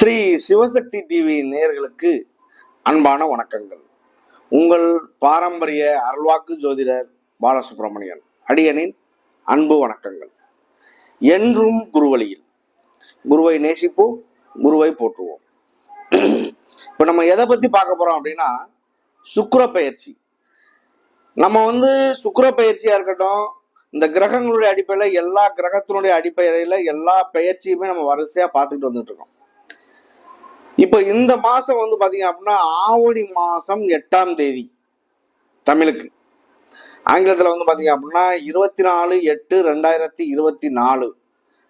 Sri Sivasakthi TV நேர்களுக்கு அன்பான வணக்கங்கள். உங்கள் பாரம்பரிய அருள்வாக்கு ஜோதிடர் பாலசுப்ரமணியன் அடியனின் அன்பு வணக்கங்கள். என்றும் குருவழியில். குருவை நேசிப்போம் குருவை போற்றுவோம். இப்போ நம்ம எதை பற்றி பார்க்க போகிறோம் அப்படின்னா சுக்கர பயிற்சி. நம்ம வந்து சுக்கர பயிற்சியாக இருக்கட்டும் இந்த கிரகங்களுடைய அடிப்படையில் எல்லா கிரகத்தினுடைய அடிப்படையில் எல்லா பயிற்சியுமே நம்ம வரிசையாக பார்த்துக்கிட்டு வந்துட்டு இருக்கோம். இப்போ இந்த மாசம் வந்து பாத்தீங்க அப்படின்னா ஆவணி மாசம் எட்டாம் தேதி தமிழுக்கு. ஆங்கிலத்தில் வந்து பாத்தீங்க அப்படின்னா இருபத்தி நாலு எட்டு ரெண்டாயிரத்தி இருபத்தி நாலு.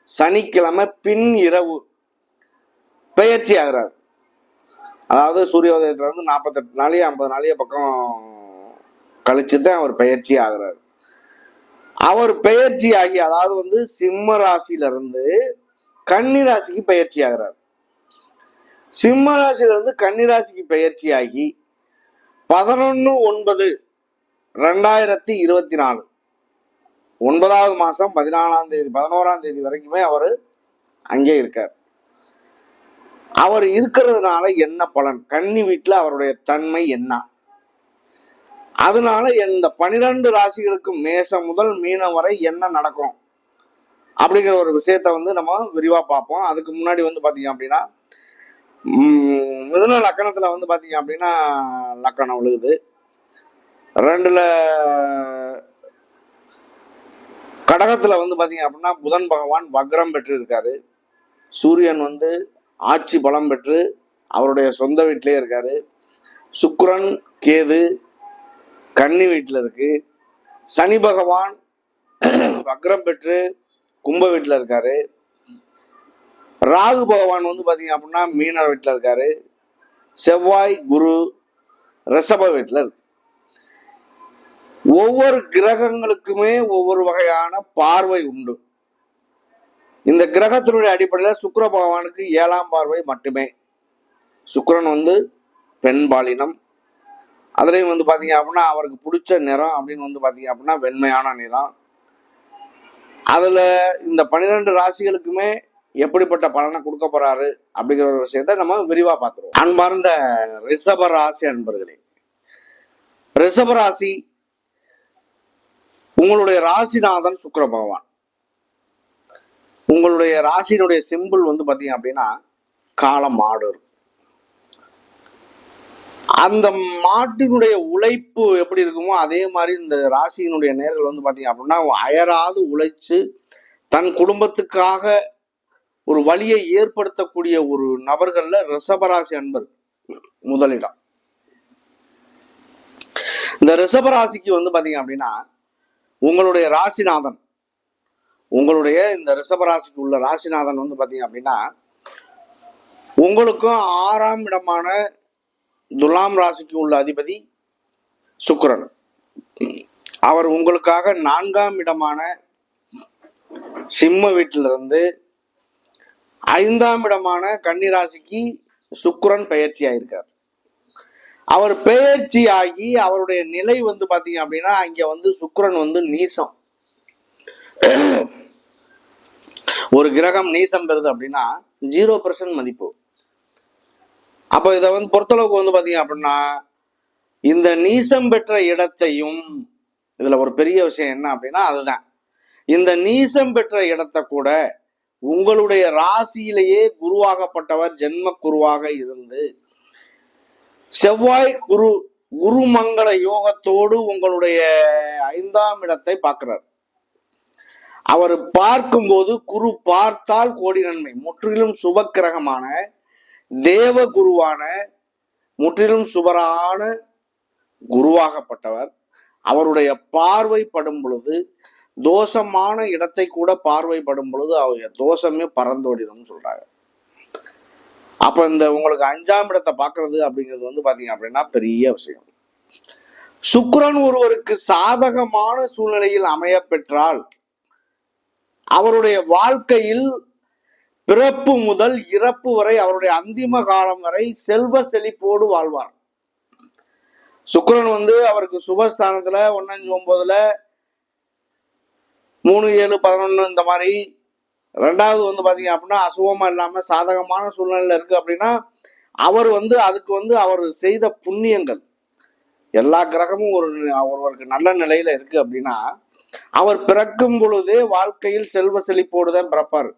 சனிக்கிழமை பின் இரவு பெயர்ச்சி ஆகிறார். அதாவது சூரிய உதயத்துல இருந்து நாற்பத்தெட்டு நாளையே ஐம்பது நாளையே பக்கம் கழிச்சு தான் அவர் பெயர்ச்சி ஆகிறார். அவர் பெயர்ச்சி ஆகி அதாவது வந்து சிம்ம ராசியில இருந்து கன்னி ராசிக்கு பயிற்சி ஆகிறார். சிம்ம ராசியிலிருந்து கன்னிராசிக்கு கன்னி ராசிக்கு பெயர்ச்சி ஆகி பதினொன்று ஒன்பது ரெண்டாயிரத்தி இருபத்தி நாலு. ஒன்பதாவது மாதம் பதினாலாம் தேதி பதினோராம் தேதி வரைக்குமே அவர் அங்கே இருக்கார். அவர் இருக்கிறதுனால என்ன பலன்? கன்னி வீட்டில் அவருடைய தன்மை என்ன? அதனால இந்த பனிரெண்டு ராசிகளுக்கும் மேசம் முதல் மீனம் வரை என்ன நடக்கும்? அப்படிங்கிற ஒரு விஷயத்த வந்து நம்ம விரிவாக பார்ப்போம். அதுக்கு முன்னாடி வந்து பார்த்தீங்க அப்படின்னா மிதுன லக்கணத்தில் வந்து பார்த்தீங்க அப்படின்னா லக்கணம் விழுகுது ரெண்டில் கடகத்தில் வந்து பார்த்தீங்க அப்படின்னா புதன் பகவான் வக்ரம் பெற்று இருக்காரு சூரியன் வந்து ஆட்சி பலம் பெற்று அவருடைய சொந்த வீட்டிலே இருக்கார். சுக்ரன் கேது கன்னி வீட்டில் இருக்கு. சனி பகவான் வக்ரம் பெற்று கும்ப வீட்டில் இருக்காரு. ராகு பகவான் வந்து பார்த்தீங்க அப்படின்னா மீனர் வீட்டில் இருக்காரு. செவ்வாய் குரு ரிஷப வீட்டில் இருக்கு. ஒவ்வொரு கிரகங்களுக்குமே ஒவ்வொரு வகையான பார்வை உண்டு. இந்த கிரகத்தினுடைய அடிப்படையில் சுக்கிர பகவானுக்கு ஏழாம் பார்வை மட்டுமே. சுக்கரன் வந்து பெண் பாலினம். அதுலேயும் வந்து பார்த்தீங்க அப்படின்னா அவருக்கு பிடிச்ச நிறம் அப்படின்னு வந்து பார்த்தீங்க அப்படின்னா வெண்மையான நிறம். அதில் இந்த பன்னிரெண்டு ராசிகளுக்குமே எப்படிப்பட்ட பலனை கொடுக்க போறாரு அப்படிங்கிற ஒரு விஷயத்த நம்ம விரிவாக பார்த்துருவோம் அன்பார்ந்த ரிஷப ராசி அன்பர்களே ரிஷப ராசி உங்களுடைய ராசிநாதன் சுக்கர பகவான் உங்களுடைய ராசியினுடைய சிம்பிள் வந்து பார்த்தீங்க அப்படின்னா காலம் மாடு இருக்கும். அந்த மாட்டினுடைய உழைப்பு எப்படி இருக்குமோ அதே மாதிரி இந்த ராசியினுடைய நேர்கள் வந்து பார்த்தீங்க அப்படின்னா அயராது உழைச்சு தன் குடும்பத்துக்காக ஒரு வழியை ஏற்படுத்தக்கூடிய ஒரு நபர்கள்ல ரிஷபராசி அன்பர் முதலிடம். இந்த ரிஷபராசிக்கு வந்து பாத்தீங்க அப்படின்னா உங்களுடைய ராசிநாதன் உங்களுடைய இந்த ரிஷபராசிக்கு உள்ள ராசிநாதன் வந்து பாத்தீங்க அப்படின்னா உங்களுக்கும் ஆறாம் இடமான துலாம் ராசிக்கு உள்ள அதிபதி சுக்கரன். அவர் உங்களுக்காக நான்காம் இடமான சிம்ம வீட்டிலிருந்து ஐந்தாம் இடமான கன்னிராசிக்கு சுக்கரன் பயிற்சி பெயர்ச்சி ஆயிருக்கார். அவர் பெயர்ச்சி ஆகி அவருடைய நிலை வந்து பாத்தீங்க அப்படின்னா அங்க வந்து சுக்கரன் வந்து நீசம். ஒரு கிரகம் நீசம் பெறுது அப்படின்னா ஜீரோ பர்சன்ட் மதிப்பு. அப்போ இதை வந்து பொறுத்தளவுக்கு வந்து பாத்தீங்க அப்படின்னா இந்த நீசம் பெற்ற இடத்தையும் இதுல ஒரு பெரிய விஷயம் என்ன அப்படின்னா அதுதான். இந்த நீசம் பெற்ற இடத்தை கூட உங்களுடைய ராசியிலேயே குருவாகப்பட்டவர் ஜென்ம குருவாக இருந்து செவ்வாய் குரு குருமங்கள யோகத்தோடு உங்களுடைய ஐந்தாம் இடத்தை பார்க்கிறார். அவர் பார்க்கும்போது குரு பார்த்தால் கோடி நன்மை. முற்றிலும் சுபக்கிரகமான தேவ குருவான முற்றிலும் சுபரான குருவாகப்பட்டவர். அவருடைய பார்வைப்படும் பொழுது தோஷமான இடத்தை கூட பார்வைப்படும் பொழுது அவங்க தோஷமே பறந்தோடிடும் சொல்றாங்க. அப்ப இந்த உங்களுக்கு அஞ்சாம் இடத்தை பார்க்கறது அப்படிங்கிறது வந்து பாத்தீங்க அப்படின்னா பெரிய விஷயம். சுக்கரன் ஒருவருக்கு சாதகமான சூழ்நிலையில் அமைய பெற்றால் அவருடைய வாழ்க்கையில் பிறப்பு முதல் இறப்பு வரை அவருடைய அந்திம காலம் வரை செல்வ செழிப்போடு வாழ்வார். சுக்கரன் வந்து அவருக்கு சுபஸ்தானத்துல ஒன்னஞ்சு ஒன்பதுல மூணு ஏழு பதினொன்று இந்த மாதிரி. ரெண்டாவது வந்து பார்த்தீங்க அப்படின்னா அசுவமா இல்லாமல் சாதகமான சூழ்நிலையில் இருக்குது அப்படின்னா அவர் வந்து அதுக்கு வந்து அவர் செய்த புண்ணியங்கள் எல்லா கிரகமும் ஒரு ஒருவருக்கு நல்ல நிலையில் இருக்குது அப்படின்னா அவர் பிறக்கும் பொழுதே வாழ்க்கையில் செல்வ செழிப்போடு தான் பிறப்பார்.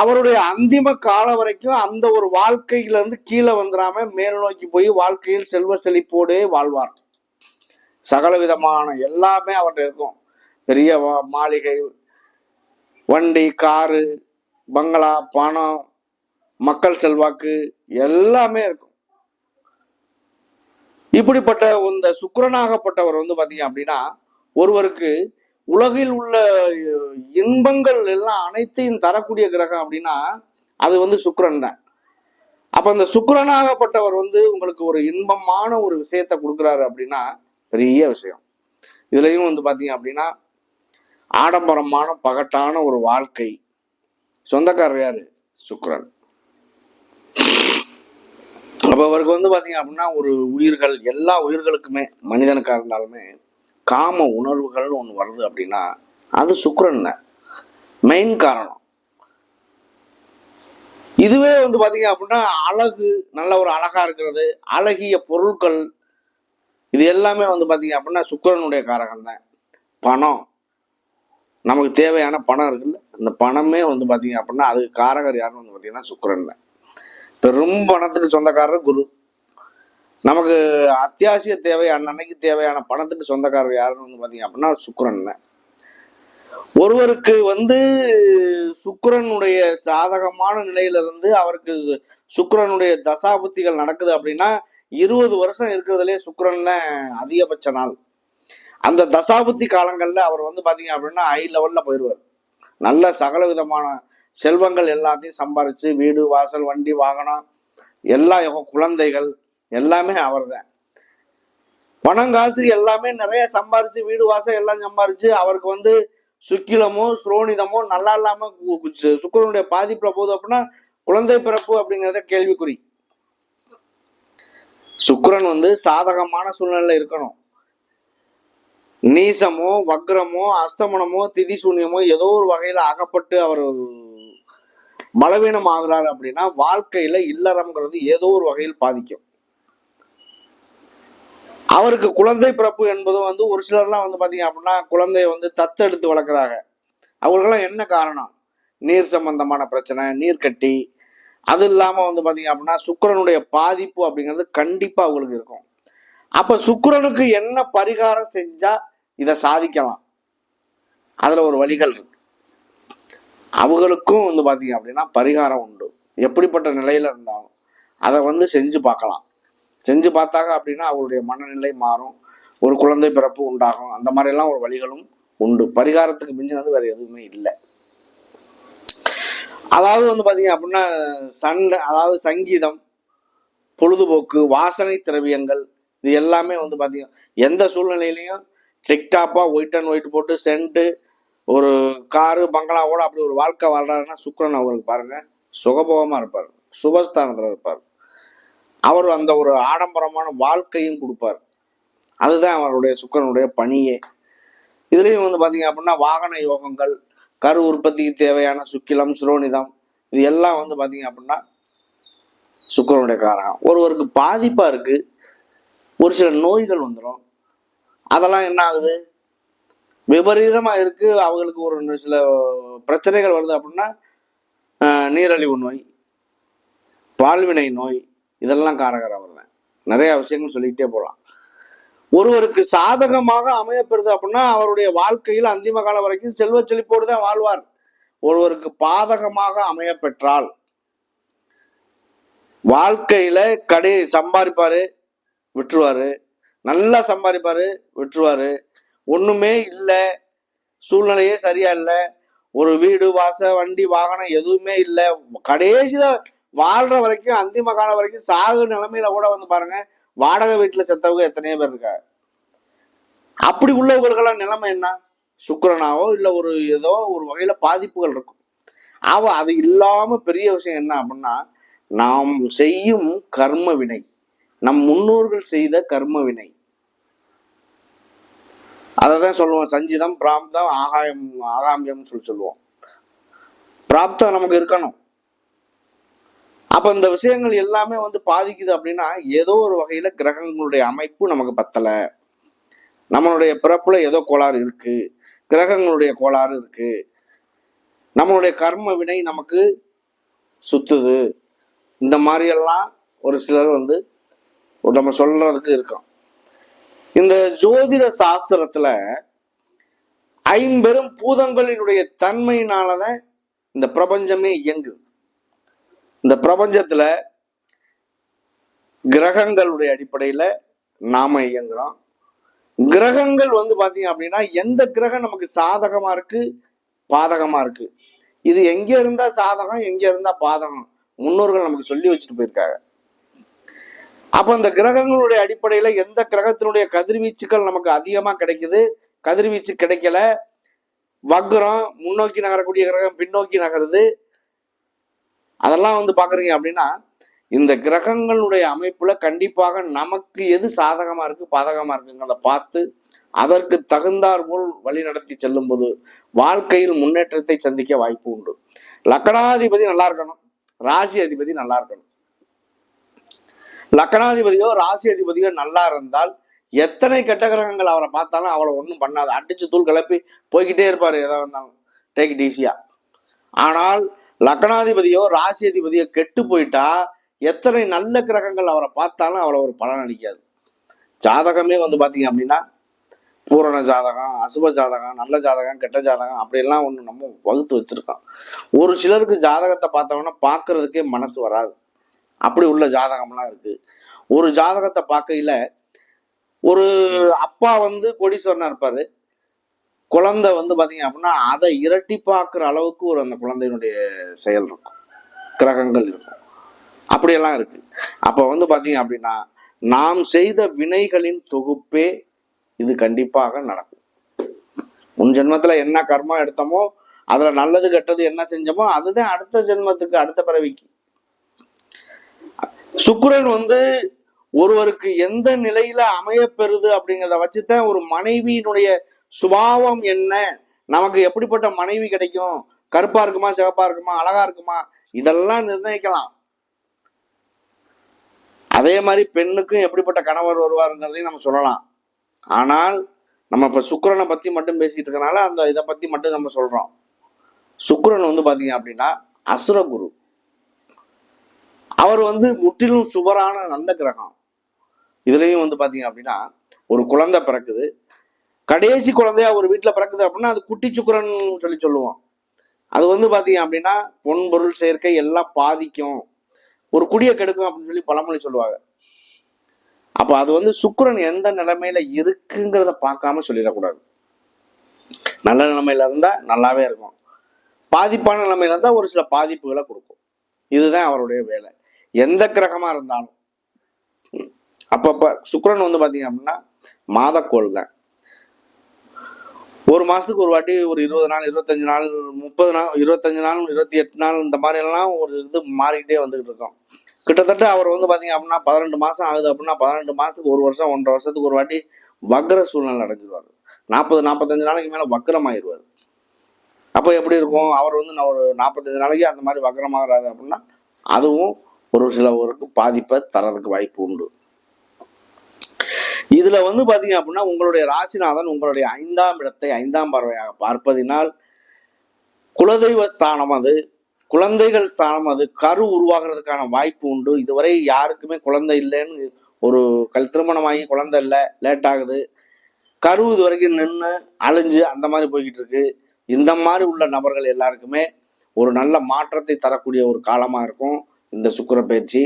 அவருடைய அந்திம காலம் வரைக்கும் அந்த ஒரு வாழ்க்கையிலேருந்து கீழே வந்துடாம மேல் நோக்கி போய் வாழ்க்கையில் செல்வ செழிப்போடே வாழ்வார். சகல விதமான எல்லாமே அவர்கிட்ட இருக்கும். பெரிய மாளிகை வண்டி காரு பங்களா பணம் மக்கள் செல்வாக்கு எல்லாமே இருக்கும். இப்படிப்பட்ட இந்த சுக்கரனாகப்பட்டவர் வந்து பார்த்தீங்க அப்படின்னா ஒருவருக்கு உலகில் உள்ள இன்பங்கள் எல்லாம் அனைத்தையும் தரக்கூடிய கிரகம் அப்படின்னா அது வந்து சுக்கரன் தான். அப்ப அந்த சுக்கரனாகப்பட்டவர் வந்து உங்களுக்கு ஒரு இன்பமான ஒரு விஷயத்த கொடுக்குறாரு அப்படின்னா பெரிய விஷயம். இதுலயும் வந்து பாத்தீங்க அப்படின்னா ஆடம்பரமான பகட்டான ஒரு வாழ்க்கை. சொந்தக்காரர் யாரு? சுக்ரன் அப்ப அவருக்கு வந்து பாத்தீங்க அப்படின்னா ஒரு உயிர்கள் எல்லா உயிர்களுக்குமே மனிதனுக்காக இருந்தாலுமே காம உணர்வுகள்னு ஒன்று வருது அப்படின்னா அது சுக்ரன் தான். மெயின் காரணம். இதுவே வந்து பாத்தீங்க அப்படின்னா அழகு நல்ல ஒரு அழகா இருக்கிறது அழகிய பொருட்கள் இது எல்லாமே வந்து பாத்தீங்க அப்படின்னா சுக்கரனுடைய காரகம் தான் பணம். நமக்கு தேவையான பணம் இருக்குல்ல? அந்த பணமே வந்து பார்த்தீங்க அப்படின்னா அதுக்கு காரகர் யாருன்னு வந்து பார்த்தீங்கன்னா சுக்கிரன் தான். பெரும் பணத்துக்கு சொந்தக்காரர் குரு. நமக்கு அத்தியாவசிய தேவை அன்னன்னைக்கு தேவையான பணத்துக்கு சொந்தக்காரர் யாருன்னு வந்து பார்த்தீங்க அப்படின்னா சுக்கரன் தான். ஒருவருக்கு வந்து சுக்கரனுடைய சாதகமான நிலையிலிருந்து அவருக்கு சு- தசாபுத்திகள் நடக்குது அப்படின்னா இருபது வருஷம் இருக்கிறதுலே சுக்கரன் தான் அதிகபட்ச நாள். அந்த தசாபுத்தி காலங்களில் அவர் வந்து பார்த்தீங்க அப்படின்னா ஹை லெவலில் போயிடுவார் நல்ல சகல விதமான செல்வங்கள் எல்லாத்தையும் சம்பாரித்து வீடு வாசல் வண்டி வாகனம் எல்லா குழந்தைகள் எல்லாமே அவர்தான். பணம் காசு எல்லாமே நிறைய சம்பாரித்து வீடு வாசல் எல்லாம் சம்பாரித்து அவருக்கு வந்து சுக்கிலமோ ஸ்ரோனிதமோ நல்லா இல்லாமல் சுக்கரனுடைய பாதிப்பில் போகுது அப்படின்னா குழந்தை பிறப்பு அப்படிங்கிறத கேள்விக்குறி. சுக்கரன் வந்து சாதகமான சூழ்நிலையில் இருக்கணும். நீசமோ வக்ரமோ அஸ்தமனமோ திதி சூன்யமோ ஏதோ ஒரு வகையில அகப்பட்டு அவர் பலவீனம் ஆகுறாரு அப்படின்னா வாழ்க்கையில இல்லறம்ங்கிறது ஏதோ ஒரு வகையில் பாதிக்கும். அவருக்கு குழந்தை பிறப்பு என்பதும் வந்து ஒரு சிலர்லாம் வந்து பாத்தீங்க அப்படின்னா குழந்தைய வந்து தத்தெடுத்து வளர்க்குறாங்க. அவங்களுக்கெல்லாம் என்ன காரணம்? நீர் சம்பந்தமான பிரச்சனை நீர்க்கட்டி. அது இல்லாம வந்து பாத்தீங்க அப்படின்னா சுக்கிரனுடைய பாதிப்பு அப்படிங்கிறது கண்டிப்பா அவங்களுக்கு இருக்கும். அப்ப சுக்கரனுக்கு என்ன பரிகாரம் செஞ்சா இதை சாதிக்கலாம். அதில் ஒரு வழிகள் இருக்கு. அவங்களுக்கும் வந்து பார்த்தீங்க அப்படின்னா பரிகாரம் உண்டு. எப்படிப்பட்ட நிலையில் இருந்தாலும் அதை வந்து செஞ்சு பார்க்கலாம். செஞ்சு பார்த்தாங்க அப்படின்னா அவருடைய மனநிலை மாறும். ஒரு குழந்தை பிறப்பு உண்டாகும். அந்த மாதிரிலாம் ஒரு வழிகளும் உண்டு. பரிகாரத்துக்கு மிஞ்சினது வேறு எதுவுமே இல்லை. அதாவது வந்து பார்த்தீங்க அப்படின்னா சண்டை அதாவது சங்கீதம் பொழுதுபோக்கு வாசனை திரவியங்கள் இது எல்லாமே வந்து பார்த்தீங்க எந்த சூழ்நிலையிலையும் டிக்டாப்பாக ஒயிட் அண்ட் ஒயிட் போட்டு சென்ட்டு ஒரு காரு பங்களாவோட அப்படி ஒரு வாழ்க்கை வாழ்றாருன்னா சுக்கிரன் அவருக்கு பாருங்க சுகபோகமாக இருப்பார் சுபஸ்தானத்தில் இருப்பார். அவர் அந்த ஒரு ஆடம்பரமான வாழ்க்கையும் கொடுப்பார். அதுதான் அவருடைய சுக்கிரனுடைய பணியே. இதுலேயும் வந்து பார்த்தீங்க அப்படின்னா வாகன யோகங்கள் கரு உற்பத்திக்கு தேவையான சுக்கிலம் சுரோனிதம் இது எல்லாம் வந்து பார்த்தீங்க அப்படின்னா சுக்கரனுடைய காரகம். ஒருவருக்கு பாதிப்பாக இருக்குது ஒரு சில நோய்கள் வந்துடும் அதெல்லாம் என்ன ஆகுது? விபரீதமாக இருக்குது அவங்களுக்கு ஒரு சில பிரச்சனைகள் வருது அப்படின்னா நீரழிவு நோய் பால்வினை நோய் இதெல்லாம் காரகர் அவர் தான் நிறைய விஷயங்கள் சொல்லிக்கிட்டே போகலாம். ஒருவருக்கு சாதகமாக அமையப்பெறுது அப்படின்னா அவருடைய வாழ்க்கையில் அந்திம காலம் வரைக்கும் செல்வ செழிப்போடு தான் வாழ்வார். ஒருவருக்கு பாதகமாக அமையப்பெற்றால் வாழ்க்கையில கடை சம்பாதிப்பாரு விட்டுருவாரு நல்லா சம்பாதிப்பாரு விட்டுருவாரு. ஒண்ணுமே இல்லை. சூழ்நிலையே சரியா இல்லை. ஒரு வீடு வாச வண்டி வாகனம் எதுவுமே இல்லை. கடைசியில வாழ்ற வரைக்கும் அந்திம காலம் வரைக்கும் சாகு நிலைமையில கூட வந்து பாருங்க வாடகை வீட்டுல செத்தவங்க எத்தனையோ பேர் இருக்கா அப்படி உள்ளவங்களுக்கெல்லாம் நிலைமை என்ன? சுக்கரனாவோ இல்ல ஒரு ஏதோ ஒரு வகையில பாதிப்புகள் இருக்கும். அவ அது இல்லாம பெரிய விஷயம் என்ன அப்படின்னா நாம் செய்யும் கர்ம வினை. நம் முன்னோர்கள் செய்த கர்ம வினை அதை தான் சொல்லுவோம். சஞ்சிதம் பிராப்தம் ஆகாயம் ஆகாமியம்னு சொல்லி சொல்லுவோம். பிராப்தம் நமக்கு இருக்கணும். அப்ப இந்த விஷயங்கள் எல்லாமே வந்து பாதிக்குது அப்படின்னா ஏதோ ஒரு வகையில கிரகங்களுடைய அமைப்பு நமக்கு பத்தல. நம்மளுடைய பிறப்புல ஏதோ கோளாறு இருக்கு. கிரகங்களுடைய கோளாறு இருக்கு. நம்மளுடைய கர்ம வினை நமக்கு சுத்துது. இந்த மாதிரியெல்லாம் ஒரு சிலர் வந்து நம்ம சொல்றதுக்கு இருக்கோம். இந்த ஜோதிட சாஸ்திரத்துல ஐம்பெரும் பூதங்களினுடைய தன்மையினாலதான் இந்த பிரபஞ்சமே இயங்குது. இந்த பிரபஞ்சத்துல கிரகங்களுடைய அடிப்படையில நாம இயங்குறோம். கிரகங்கள் வந்து பாத்தீங்க அப்படின்னா எந்த கிரகம் நமக்கு சாதகமா இருக்கு? பாதகமா இருக்கு. இது எங்க இருந்தா சாதகம் எங்க இருந்தா பாதகம்? முன்னோர்கள் நமக்கு சொல்லி வச்சுட்டு போயிருக்காங்க. அப்போ இந்த கிரகங்களுடைய அடிப்படையில் எந்த கிரகத்தினுடைய கதிர்வீச்சுகள் நமக்கு அதிகமாக கிடைக்குது? கதிர்வீச்சு கிடைக்கல. வக்ரம் முன்னோக்கி நகரக்கூடிய கிரகம் பின்னோக்கி நகருது. அதெல்லாம் வந்து பார்க்குறீங்க அப்படின்னா இந்த கிரகங்களுடைய அமைப்பில் கண்டிப்பாக நமக்கு எது சாதகமாக இருக்குது பாதகமாக இருக்குங்கிறத பார்த்து அதற்கு தகுந்தார் போல் வழி நடத்தி செல்லும்போது வாழ்க்கையில் முன்னேற்றத்தை சந்திக்க வாய்ப்பு உண்டு. லக்கணாதிபதி நல்லா இருக்கணும். ராசி அதிபதி நல்லா இருக்கணும். லக்கணாதிபதியோ ராசி அதிபதியோ நல்லா இருந்தால் எத்தனை கெட்ட கிரகங்கள் அவரை பார்த்தாலும் அவளை ஒன்றும் பண்ணாது. அடிச்சு தூள் கிளப்பி போய்கிட்டே இருப்பார் எதா வந்தாலும் டேக் இட் ஈஸியா ஆனால் லக்னாதிபதியோ ராசி அதிபதியோ கெட்டு போயிட்டா எத்தனை நல்ல கிரகங்கள் அவரை பார்த்தாலும் அவளை ஒரு பலன் அளிக்காது. ஜாதகமே வந்து பார்த்தீங்க அப்படின்னா பூரண ஜாதகம் அசுப ஜாதகம் நல்ல ஜாதகம் கெட்ட ஜாதகம் அப்படியெல்லாம் ஒன்று நம்ம வகுத்து வச்சுருக்கோம். ஒரு சிலருக்கு ஜாதகத்தை பார்த்தோம்னா பார்க்கறதுக்கே மனசு வராது. அப்படி உள்ள ஜாதகம்லாம் இருக்கு. ஒரு ஜாதகத்தை பார்க்கையில ஒரு அப்பா வந்து கோடீஸ்வரனா இருப்பாரு. குழந்தை வந்து பாத்தீங்க அப்படின்னா அதை இரட்டி பார்க்குற அளவுக்கு ஒரு அந்த குழந்தையினுடைய செயல் இருக்கும். கிரகங்கள் இருக்கும். அப்படியெல்லாம் இருக்கு. அப்ப வந்து பாத்தீங்க அப்படின்னா நாம் செய்த வினைகளின் தொகுப்பே இது கண்டிப்பாக நடக்கும். உன் ஜென்மத்துல என்ன கர்மா எடுத்தோமோ அதுல நல்லது கெட்டது என்ன செஞ்சோமோ அதுதான் அடுத்த ஜென்மத்துக்கு அடுத்த பிறவிக்கு. சுக்கிரன் வந்து ஒருவருக்கு எந்த நிலையில அமையப்பெறுது அப்படிங்கிறத வச்சுதான் ஒரு மனைவியினுடைய சுபாவம் என்ன? நமக்கு எப்படிப்பட்ட மனைவி கிடைக்கும்? கருப்பா இருக்குமா சிவப்பா இருக்குமா அழகா இருக்குமா? இதெல்லாம் நிர்ணயிக்கலாம். அதே மாதிரி பெண்ணுக்கும் எப்படிப்பட்ட கணவர் வருவாருங்கிறதையும் நம்ம சொல்லலாம். ஆனால் நம்ம இப்ப சுக்கிரனை பத்தி மட்டும் பேசிட்டு இருக்கனால அந்த இதை பத்தி மட்டும் நம்ம சொல்றோம். சுக்கரன் வந்து பாத்தீங்க அப்படின்னா அசுரகுரு. அவர் வந்து முற்றிலும் சுவரான நல்ல கிரகம். இதுலேயும் வந்து பார்த்தீங்க அப்படின்னா ஒரு குழந்தை பிறக்குது. கடைசி குழந்தையா ஒரு வீட்டில் பிறக்குது அப்படின்னா அது குட்டி சுக்கரன் சொல்லி சொல்லுவோம் அது வந்து பார்த்தீங்க அப்படின்னா பொன் பொருள் சேர்க்கை எல்லாம் பாதிக்கும். ஒரு குடியை கெடுக்கும் அப்படின்னு சொல்லி பழமொழி சொல்லுவாங்க. அப்போ அது வந்து சுக்கரன் எந்த நிலைமையில இருக்குங்கிறத பார்க்காம சொல்லிடக்கூடாது. நல்ல நிலைமையில இருந்தால் நல்லாவே இருக்கும். பாதிப்பான நிலைமையில இருந்தால் ஒரு சில பாதிப்புகளை கொடுக்கும். இதுதான் அவருடைய வேலை. எந்த கிரகமா இருந்தாலும். அப்பப்ப சுக்கரன் வந்து பாத்தீங்க அப்படின்னா மாதக்கோள் தான். ஒரு மாசத்துக்கு ஒரு வாட்டி ஒரு இருபது நாள் இருபத்தஞ்சு நாள் முப்பது நாள் இருபத்தஞ்சு நாள் இருபத்தி எட்டு நாள் இந்த மாதிரி எல்லாம் ஒரு இது மாறிக்கிட்டே வந்துகிட்டு இருக்கோம். கிட்டத்தட்ட அவர் வந்து பாத்தீங்க அப்படின்னா பதினெண்டு மாசம் ஆகுது அப்படின்னா பதினெண்டு மாசத்துக்கு ஒரு வருஷம் ஒன்றரை வருஷத்துக்கு ஒரு வாட்டி வக்ர சூழ்நிலை அடைஞ்சிருவார். நாற்பது நாற்பத்தஞ்சு நாளைக்கு மேல வக்ரமாயிருவாரு. அப்போ எப்படி இருக்கும்? அவர் வந்து நான் ஒரு நாற்பத்தஞ்சு நாளைக்கு அந்த மாதிரி வக்ரமாகறாரு அப்படின்னா அதுவும் ஒரு சிலவருக்கு பாதிப்பை தரதுக்கு வாய்ப்பு உண்டு. இதுல வந்து பாத்தீங்க அப்படின்னா உங்களுடைய ராசிநாதன் உங்களுடைய ஐந்தாம் இடத்தை ஐந்தாம் பார்வையாக பார்ப்பதினால் குலதெய்வ ஸ்தானம் அது குழந்தைகள் ஸ்தானம் அது கரு உருவாகிறதுக்கான வாய்ப்பு உண்டு. இதுவரை யாருக்குமே குழந்தை இல்லைன்னு ஒரு கல் திருமணமாகி குழந்தை இல்லை லேட் ஆகுது. கரு இது வரைக்கும் நின்று அழிஞ்சு அந்த மாதிரி போய்கிட்டு இருக்கு இந்த மாதிரி உள்ள நபர்கள் எல்லாருக்குமே ஒரு நல்ல மாற்றத்தை தரக்கூடிய ஒரு காலமாக இருக்கும். இந்த சுக்கிர பயிற்சி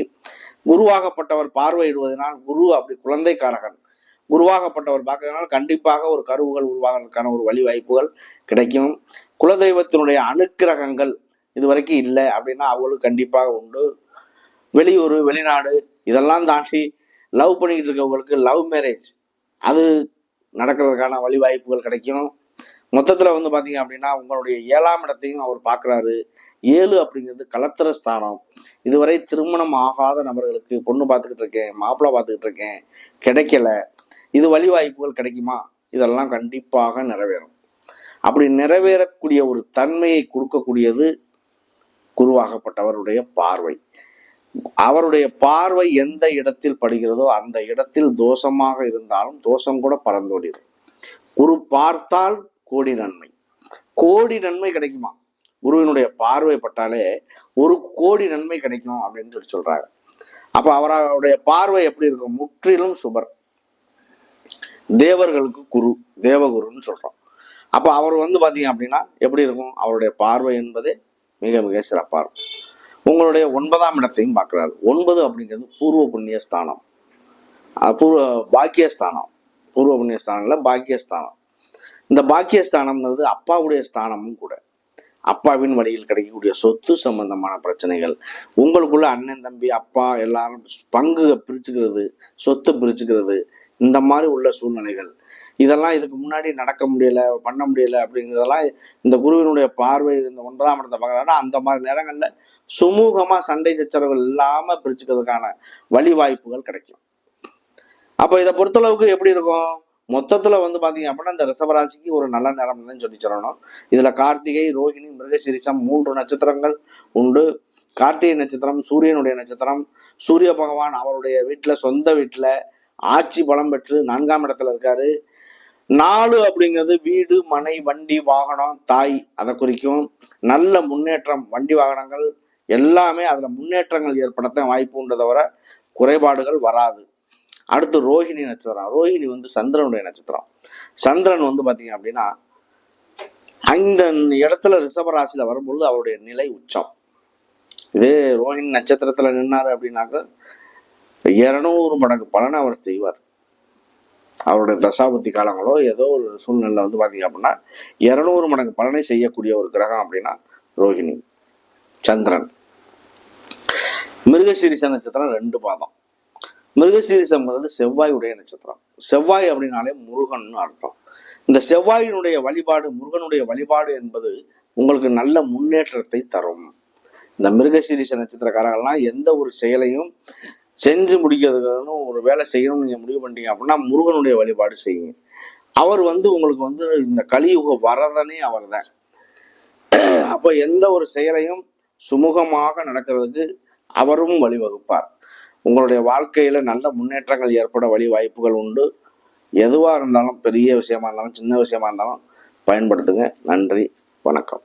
குருவாகப்பட்டவர் பார்வையிடுவதனால் குரு அப்படி குழந்தைக்காரகன். குருவாகப்பட்டவர் பார்க்கறதுனால கண்டிப்பாக ஒரு கருவுகள் உருவாகிறதுக்கான ஒரு வழி வாய்ப்புகள் கிடைக்கும். குலதெய்வத்தினுடைய அனுக்கிரகங்கள் இது வரைக்கும் இல்லை அப்படின்னா அவங்களுக்கு கண்டிப்பாக உண்டு. வெளியூர் வெளிநாடு இதெல்லாம் தாண்டி லவ் பண்ணிக்கிட்டு இருக்கவங்களுக்கு லவ் மேரேஜ். அது நடக்கிறதுக்கான வழி வாய்ப்புகள் கிடைக்கும். மொத்தத்தில் வந்து பார்த்தீங்க அப்படின்னா உங்களுடைய ஏழாம் இடத்தையும் அவர் பார்க்குறாரு ஏழு அப்படிங்கிறது கலத்திர ஸ்தானம். இதுவரை திருமணம் ஆகாத நபர்களுக்கு பொண்ணு பார்த்துக்கிட்டு இருக்கேன் மாப்பிள்ளை பார்த்துக்கிட்டு இருக்கேன் கிடைக்கல. இது வழி வாய்ப்புகள் கிடைக்குமா? இதெல்லாம் கண்டிப்பாக நிறைவேறும். அப்படி நிறைவேறக்கூடிய ஒரு தன்மையை கொடுக்கக்கூடியது குருவாகப்பட்டவருடைய பார்வை. அவருடைய பார்வை எந்த இடத்தில் படுகிறதோ அந்த இடத்தில் தோஷமாக இருந்தாலும் தோஷம் கூட பறந்தோடிடும் குரு பார்த்தால் கோடி நன்மை. கோடி நன்மை கிடைக்குமா? குருவினுடைய பார்வைப்பட்டாலே ஒரு கோடி நன்மை கிடைக்கும் அப்படின்னு சொல்லி சொல்றாங்க. அப்ப அவருடைய பார்வை எப்படி இருக்கும்? முற்றிலும் சுபர். தேவர்களுக்கு குரு தேவகுருன்னு சொல்றோம். அப்ப அவர் வந்து பாத்தீங்க அப்படின்னா எப்படி இருக்கும்? அவருடைய பார்வை என்பதே மிக மிக சிறப்பா இருக்கும். உங்களுடைய ஒன்பதாம் இடத்தையும் பார்க்குறாரு. ஒன்பது அப்படிங்கிறது பூர்வ புண்ணிய ஸ்தானம் பூர்வ பாக்கியஸ்தானம். பூர்வ புண்ணியஸ்தானம் இல்லை பாக்கியஸ்தானம். இந்த பாக்கியஸ்தானம்ங்கிறது அப்பாவுடைய ஸ்தானமும் கூட. அப்பாவின் வழியில் கிடைக்கக்கூடிய சொத்து சம்பந்தமான பிரச்சனைகள். உங்களுக்குள்ள அண்ணன் தம்பி அப்பா எல்லாரும் பங்கு பிரிச்சுக்கிறது சொத்து பிரிச்சுக்கிறது இந்த மாதிரி உள்ள சூழ்நிலைகள். இதெல்லாம் இதுக்கு முன்னாடி நடக்க முடியல பண்ண முடியல அப்படிங்கிறதெல்லாம் இந்த குருவினுடைய பார்வை இந்த ஒன்பதாம் இடத்தை பார்க்குறாங்கன்னா அந்த மாதிரி நேரங்களில் சுமூகமாக சண்டை சச்சரவுகள் இல்லாமல் பிரிச்சுக்கிறதுக்கான வழிவாய்ப்புகள் கிடைக்கும். அப்போ இதை பொறுத்தளவுக்கு எப்படி இருக்கும்? மொத்தத்துல வந்து பாத்தீங்க அப்படின்னா இந்த ரிஷபராசிக்கு ஒரு நல்ல நேரம் தான் சொல்லி சொல்லணும். இதுல கார்த்திகை ரோஹிணி மிருகசிரிசம் மூன்று நட்சத்திரங்கள் உண்டு. கார்த்திகை நட்சத்திரம் சூரியனுடைய நட்சத்திரம். சூரிய பகவான் அவருடைய வீட்டுல சொந்த வீட்டுல ஆட்சி பலம் பெற்று நான்காம் இடத்துல இருக்காரு. நாலு அப்படிங்கிறது வீடு மனை வண்டி வாகனம் தாய் அதை குறிக்கும். நல்ல முன்னேற்றம் வண்டி வாகனங்கள் எல்லாமே அதுல முன்னேற்றங்கள் ஏற்படத்தான் வாய்ப்பு உண்டு தவிர குறைபாடுகள் வராது. அடுத்து ரோஹிணி நட்சத்திரம். ரோஹிணி வந்து சந்திரனுடைய நட்சத்திரம். சந்திரன் வந்து பார்த்தீங்க அப்படின்னா அந்த இடத்துல ரிஷபராசியில் வரும்பொழுது அவருடைய நிலை உச்சம். இதே ரோஹிணி நட்சத்திரத்தில் நின்னார் அப்படின்னாக்க இரநூறு மடங்கு பலனை அவர் செய்வார். அவருடைய தசாபுத்தி காலங்களோ ஏதோ ஒரு சூழ்நிலை வந்து பார்த்தீங்க அப்படின்னா இரநூறு மடங்கு பலனை செய்யக்கூடிய ஒரு கிரகம் அப்படின்னா ரோஹிணி சந்திரன். மிருகசீரிச நட்சத்திரம் ரெண்டு பாதம். மிருகசீரிசம்ங்கிறது செவ்வாயுடைய நட்சத்திரம். செவ்வாய் அப்படின்னாலே முருகன்னு அர்த்தம். இந்த செவ்வாயினுடைய வழிபாடு முருகனுடைய வழிபாடு என்பது உங்களுக்கு நல்ல முன்னேற்றத்தை தரும். இந்த மிருகசீரிச நட்சத்திரக்காரங்கள்லாம் எந்த ஒரு செயலையும் செஞ்சு முடிக்கிறதுக்கு ஒரு வேலை செய்யணும்னு நீங்கள் முடிவு பண்ணிட்டீங்க அப்படின்னா முருகனுடைய வழிபாடு செய்யுங்க. அவர் வந்து உங்களுக்கு வந்து இந்த கலியுக வரதனே அவர் தான். அப்போ எந்த ஒரு செயலையும் சுமூகமாக நடக்கிறதுக்கு அவரும் வழிவகுப்பார். உங்களுடைய வாழ்க்கையில நல்ல முன்னேற்றங்கள் ஏற்பட வழி வாய்ப்புகள் உண்டு. எதுவாக இருந்தாலும் பெரிய விஷயமா இருந்தாலும் சின்ன விஷயமா இருந்தாலும் பயன்படுத்துங்க. நன்றி. வணக்கம்.